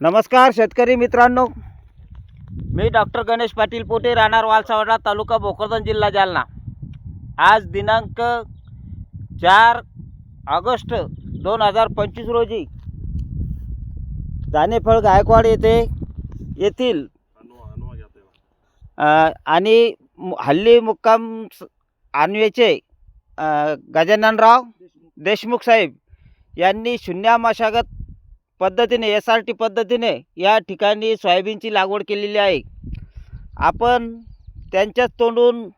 नमस्कार शेतकरी मित्रांनो. मी डॉक्टर गणेश पाटील पोटे राहणार वालसावडा तालुका भोकरदन जिल्हा जालना. आज दिनांक चार ऑगस्ट दोन हजार पंचवीस रोजी दानेफळ गायकवाड येथे येथील आणि हल्ली मुक्काम स- आणवेचे गजाननराव देशमुख साहेब यांनी शून्य मशागत पद्धतीने एस आर टी पद्धतीने या ठिकाणी सोयाबीनची लागवड केलेली आहे. आपण त्यांच्याच तोंडून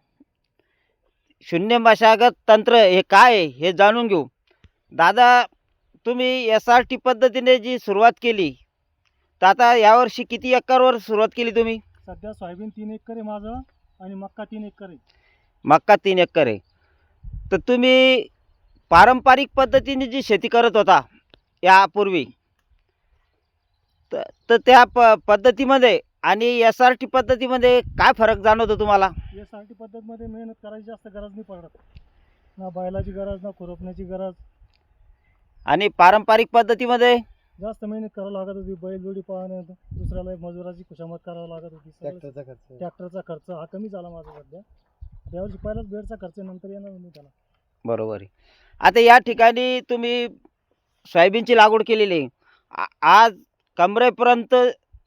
शून्य मशागत तंत्र हे काय आहे हे जाणून घेऊ. दादा तुम्ही एस आर टी पद्धतीने जी सुरुवात केली तर आता यावर्षी किती एकरवर सुरुवात केली तुम्ही? सध्या सोयाबीन तीन एकर आहे माझं आणि मक्का तीन एकर आहे. मक्का तीन एकर आहे. तर तुम्ही पारंपरिक पद्धतीने जी शेती करत होता यापूर्वी त- तर त्या प पद्धतीमध्ये आणि एस आर टी पद्धतीमध्ये काय फरक जाणवतो तुम्हाला? एस आर टी पद्धतमध्ये मेहनत करायची जास्त गरज नाही पडत. ना बैलाची गरज ना खुरपण्याची गरज. आणि पारंपरिक पद्धतीमध्ये? जास्त मेहनत करावं लागत होती. बैल जोडी पाहणं दुसऱ्याला मजुराची खुशामत करावं लागत होती. सगळं खर्च. ट्रॅक्टरचा खर्च हा कमी झाला माझा सध्या. त्यावर्षी पहिलाच बेडचा खर्च नंतर येणार नाही त्याला. बरोबर आहे. आता या ठिकाणी तुम्ही सोयाबीनची लागवड केलेली आहे. आ- आज कमरेपर्यंत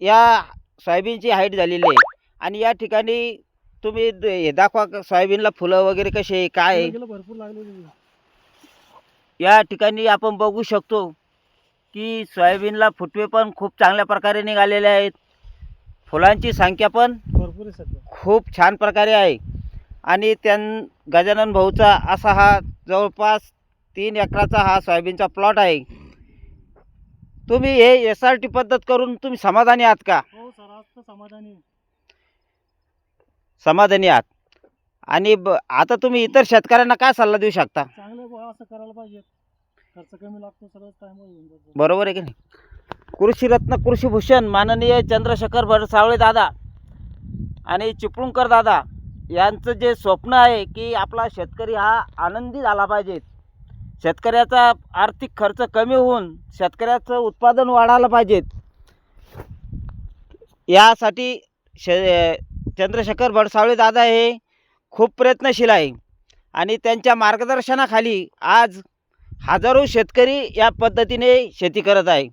या सोयाबीनची हाईट झालेली आहे. आणि या ठिकाणी तुम्ही द- हे दाखवा का सोयाबीनला फुलं वगैरे कसे आहे, काय आहे? भरपूर लागलेली आहे. या ठिकाणी आपण बघू शकतो की सोयाबीनला फुटवे पण खूप चांगल्या प्रकारे निघालेले आहेत. फुलांची संख्या पण भरपूर आहे सध्या. खूप छान प्रकारे आहे. आणि त्यां गजानन भाऊचा असा हा जवळपास तीन एकराचा हा सोयाबीनचा प्लॉट आहे. तुम्ही हे एस आर टी पद्धत करून तुम्ही समाधानी आहात का? हो सर आज तर समाधानी आहे. समाधानी आहात. आणि ब आता तुम्ही इतर शेतकऱ्यांना काय सल्ला देऊ शकता? चांगलं बुवा असं करायला पाहिजे. खर्च कमी लागतो सगळं टाइमवर होऊन जातो. बरोबर आहे की नाही? कृषीरत्न कृषीभूषण माननीय चंद्रशेखर भरसावळे दादा आणि चिपळूणकर दादा यांचं जे स्वप्न आहे की आपला शेतकरी हा आनंदी झाला पाहिजे. शेतकऱ्याचा आर्थिक खर्च कमी होऊन शेतकऱ्याचं उत्पादन वाढायला पाहिजे यासाठी शे चंद्रशेखर भडसावळे दादा हे खूप प्रयत्नशील आहे आणि त्यांच्या मार्गदर्शनाखाली आज हजारो शेतकरी या पद्धतीने शेती करत आहे.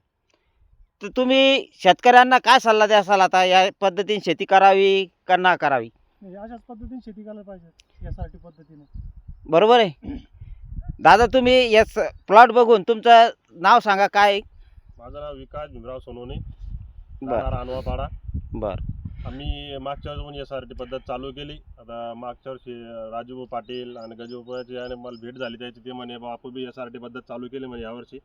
तर तुम्ही शेतकऱ्यांना काय सल्ला द्याल आता? या पद्धतीने शेती करावी का ना करावी? म्हणजे अशाच पद्धतीने शेती करायला पाहिजे टी पद्धतीने. बरोबर आहे. दादा तुम्ही यस प्लॉट बघून तुमचं नाव सांगा काय? माझं नाव विकास भीमराव सोनवणे बर. राहणार अनवापाडा बर. आम्ही मागच्या वर्षी पण एस आर टी पद्धत चालू केली. आता मागच्या वर्षी राजूभाऊ पाटील आणि गजूबाची आणि मला भेट झाली त्याची. ते म्हणे बा आपण बी एस आर टी पद्धत चालू केली म्हणजे यावर्षी.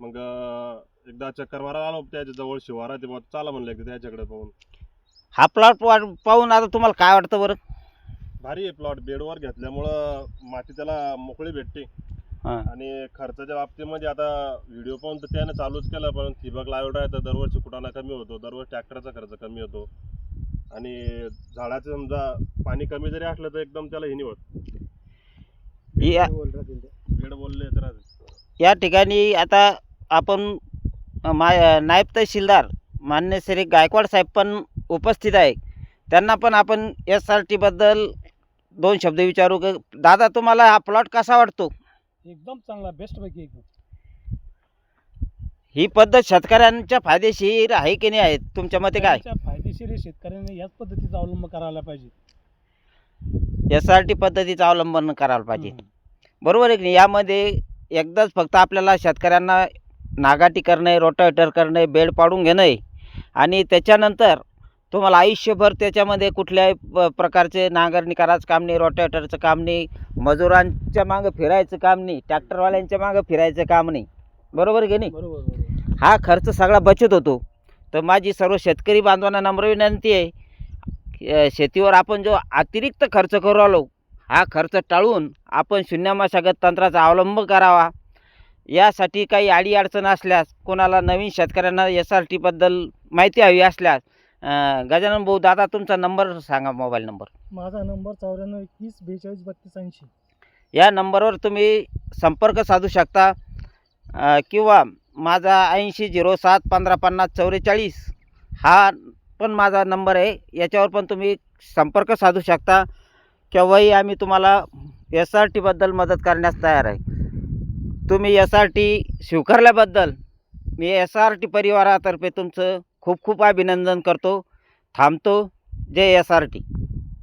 मग अं, एकदा चक्कर मारायला आलो त्याच्याजवळ शिवारा ते बा चाला म्हणलं एकदा त्याच्याकडे पाहून. हा प्लॉट पाहून आता तुम्हाला काय वाटतं बरं? भारी आहे प्लॉट बेडवर घेतल्यामुळं माती त्याला मोकळी भेटते. हां. आणि खर्चाच्या बाबतीमध्ये आता व्हिडिओ पाहून तर त्यानं चालूच केलं पण ठिबक लावलं आहे तर दरवर्षी कुटाणा कमी होतो. दरवर्षी ट्रॅक्टरचा खर्च कमी होतो. आणि झाडाचं समजा पाणी कमी जरी असलं तर एकदम त्याला हे नाही होत. या बेड बोलले तर या ठिकाणी आता आपण अ, मा नायब तहसीलदार मान्य श्री गायकवाड साहेब पण उपस्थित आहे त्यांना पण आपण एस आर टीबद्दल दोन शब्द विचारू का? दादा तुम्हाला हा प्लॉट कसा वाटतो? एकदम चांगला बेस्ट पैकी एकदम. ही पद्धत शेतकऱ्यांच्या फायदेशीर आहे की नाही आहे? तुमच्या मते काय? त्याच्या फायदेशीर आहे शेतकऱ्यांनी याच पद्धतीचा अवलंब करायला पाहिजे. एस आर टी पद्धतीचं अवलंबन करायला पाहिजे. हम्म. बरोबर आहे की नाही? यामध्ये एकदाच फक्त आपल्याला शेतकऱ्यांना नागाटी करणे रोटावेटर करणे बेड पाडून घेणं आणि त्याच्यानंतर तुम्हाला आयुष्यभर त्याच्यामध्ये कुठल्याही प प्रकारचे नांगरणी करायचं काम नाही रोटावेटरचं काम नाही मजुरांच्या मागं फिरायचं काम नाही ट्रॅक्टरवाल्यांच्या मागं फिरायचं काम नाही. बरोबर की नाही? हा खर्च सगळा बचत होतो. तर माझी सर्व शेतकरी बांधवांना नम्र विनंती आहे शेतीवर आपण जो अतिरिक्त खर्च करू आलो हा खर्च टाळून आपण शून्य मशागत तंत्राचा अवलंब करावा. यासाठी काही अडीअडचण असल्यास कोणाला नवीन शेतकऱ्यांना एस आर टीबद्दल माहिती हवी असल्यास अ, गजानन भाऊ दादा तुमचा नंबर सांगा मोबाईल नंबर. माझा नंबर चौऱ्याण्णव एकवीस बेचाळीस बत्तीस ऐंशी. या नंबरवर तुम्ही संपर्क साधू शकता. अ, किंवा माझा ऐंशी झिरो सात पंधरा पन्नास चौवेचाळीस हा पण माझा नंबर आहे. याच्यावर पण तुम्ही संपर्क साधू शकता. केव्हाही आम्ही तुम्हाला एस आर टीबद्दल मदत करण्यास तयार आहे. तुम्ही एस आर टी स्वीकारल्याबद्दल मी एस आर टी परिवारातर्फे तुमचं खूप खूप अभिनंदन करतो. थांबतो. जय एस आर टी.